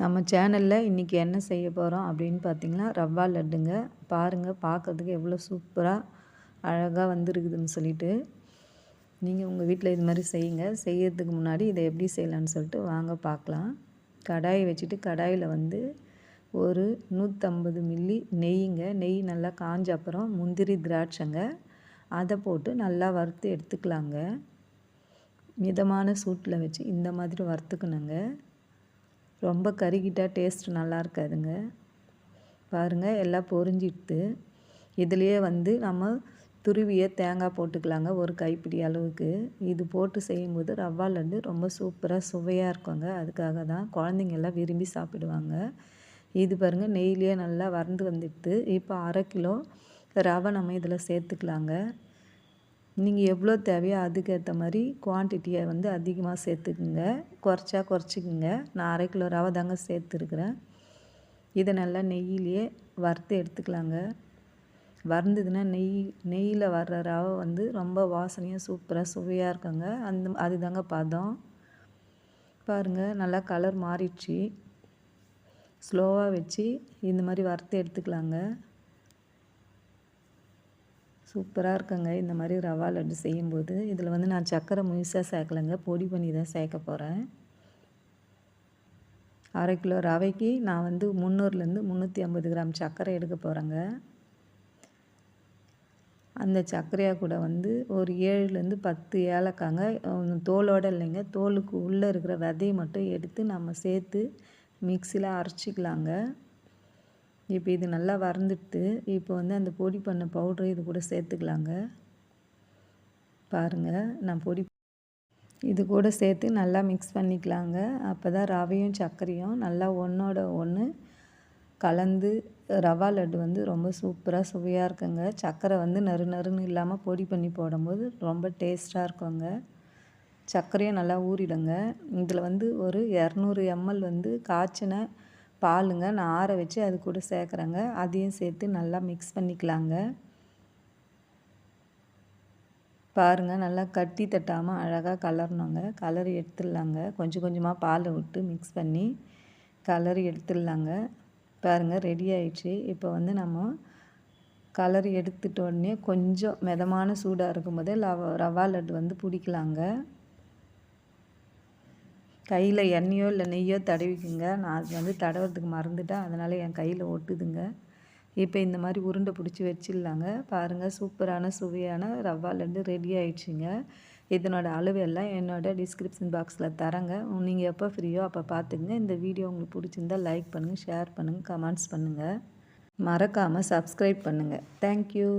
நம்ம சேனலில் இன்றைக்கி என்ன செய்ய போகிறோம் அப்படின்னு பார்த்தீங்கன்னா ரவா லட்டுங்க. பாருங்கள் பார்க்கறதுக்கு எவ்வளோ சூப்பராக அழகாக வந்துருக்குதுன்னு சொல்லிட்டு. நீங்கள் உங்கள் வீட்டில் இது மாதிரி செய்யுங்க. செய்யறதுக்கு முன்னாடி இதை எப்படி செய்யலான்னு சொல்லிட்டு வாங்க பார்க்கலாம். கடாயை வச்சுட்டு கடாயில் வந்து ஒரு நூற்றம்பது மில்லி நெய்யுங்க நெய் நல்லா காஞ்ச அப்புறம் முந்திரி திராட்சைங்க. அதை போட்டு நல்லா வறுத்து எடுத்துக்கலாங்க. மிதமான சூட்டில் வச்சு இந்த மாதிரி வறுத்துக்கணுங்க. ரொம்ப கருகிட்டால் டேஸ்ட் நல்லா இருக்காதுங்க. பாருங்கள் எல்லாம் பொரிஞ்சிடுது. இதுலேயே வந்து நம்ம துருவிய தேங்காய் போட்டுக்கலாங்க ஒரு கைப்பிடி அளவுக்கு. இது போட்டு செய்யும்போது ரவா லட்டு ரொம்ப சூப்பராக சுவையாக இருக்குங்க. அதுக்காக தான் குழந்தைங்க எல்லாம் விரும்பி சாப்பிடுவாங்க. இது பாருங்கள் நெய்லேயே நல்லா வறந்து வந்துடுது. இப்போ அரை கிலோ ரவை நம்ம இதில் சேர்த்துக்கலாங்க. நீங்கள் எவ்வளோ தேவையோ அதுக்கேற்ற மாதிரி குவான்டிட்டியை வந்து அதிகமாக சேர்த்துக்குங்க. குறைச்சா குறைச்சிக்குங்க. நான் அரை கிலோ ரவை தாங்க சேர்த்துருக்குறேன். இதை நல்லா நெய்யிலேயே வறுத்து எடுத்துக்கலாங்க. வறந்ததுன்னா நெய் நெய்யில் வர்ற ரவை வந்து ரொம்ப வாசனையாக சூப்பராக சுவையாக இருக்குங்க. அந்த அதுதாங்க பதம். பாருங்கள் நல்லா கலர் மாறிடுச்சு. ஸ்லோவாக வச்சு இந்த மாதிரி வறுத்து எடுத்துக்கலாங்க. சூப்பராக இருக்குங்க. இந்த மாதிரி ரவா லட்டு செய்யும்போது. இதில் வந்து நான் சர்க்கரை முழுசாக சேர்க்கலைங்க பொடி பண்ணி தான் சேர்க்க போகிறேன் அரை கிலோ ரவைக்கு நான் வந்து முந்நூறுலேருந்து முந்நூற்றி ஐம்பது கிராம் சர்க்கரை எடுக்க போகிறேங்க அந்த சர்க்கரையாக கூட வந்து ஒரு ஏழுலேருந்து பத்து ஏலக்காங்க. தோலோடு இல்லைங்க. தோலுக்கு உள்ளே இருக்கிற விதையை மட்டும் எடுத்து நம்ம சேர்த்து மிக்சியில் அரைச்சிக்கலாங்க. இப்போ இது நல்லா வறந்துட்டு இப்போ வந்து அந்த பொடி பண்ண பவுட்ரு இது கூட சேர்த்துக்கலாங்க. பாருங்கள் நான் பொடி இது கூட சேர்த்து நல்லா மிக்ஸ் பண்ணிக்கலாங்க. அப்போ தான் ரவையும் சர்க்கரையும் நல்லா ஒன்றோட ஒன்று கலந்து ரவா லட்டு வந்து ரொம்ப சூப்பராக சுவையாக இருக்குங்க. சர்க்கரை வந்து நறு நறுன்னு இல்லாமல் பொடி பண்ணி போடும்போது ரொம்ப டேஸ்ட்டாக இருக்குங்க. சர்க்கரையும் நல்லா ஊறிடுங்க. இதில் வந்து ஒரு இரநூறு எம்எல் வந்து காய்ச்சின பாலுங்க நான் ஆற வச்சு அது கூட சேர்க்குறேங்க. அதையும் சேர்த்து நல்லா மிக்ஸ் பண்ணிக்கலாங்க. பாருங்கள் நல்லா கட்டி தட்டாமல் அழகாக கலரணுங்க. கலர் எடுத்துடலாங்க. கொஞ்சம் கொஞ்சமாக பாலை விட்டு மிக்ஸ் பண்ணி கலர் எடுத்துடலாங்க. பாருங்கள் ரெடி ஆயிடுச்சு. இப்போ வந்து நம்ம கலர் எடுத்துட்ட உடனே கொஞ்சம் மிதமான சூடாக இருக்கும்போதே லவ ரவா லட்டு வந்து பிடிக்கலாங்க. கையில் எண்ணெயோ இல்லை நெய்யோ தடவிக்குங்க. நான் அது வந்து தடவுறதுக்கு மறந்துட்டேன். அதனால் என் கையில் ஒட்டுதுங்க. இப்போ இந்த மாதிரி உருண்டை பிடிச்சி வச்சிடலாங்க. பாருங்கள் சூப்பரான சுவையான ரவா லட்டு ரெடி ஆயிடுச்சுங்க. இதனோட அளவு எல்லாம் என்னோடய டிஸ்கிரிப்ஷன் பாக்ஸில் தரேங்க. நீங்கள் எப்போ ஃப்ரீயோ அப்போ பார்த்துக்குங்க இந்த வீடியோ உங்களுக்கு பிடிச்சிருந்தால் லைக் பண்ணுங்கள் ஷேர் பண்ணுங்கள் கமெண்ட்ஸ் பண்ணுங்கள் மறக்காமல் சப்ஸ்கிரைப் பண்ணுங்கள் தேங்க்யூ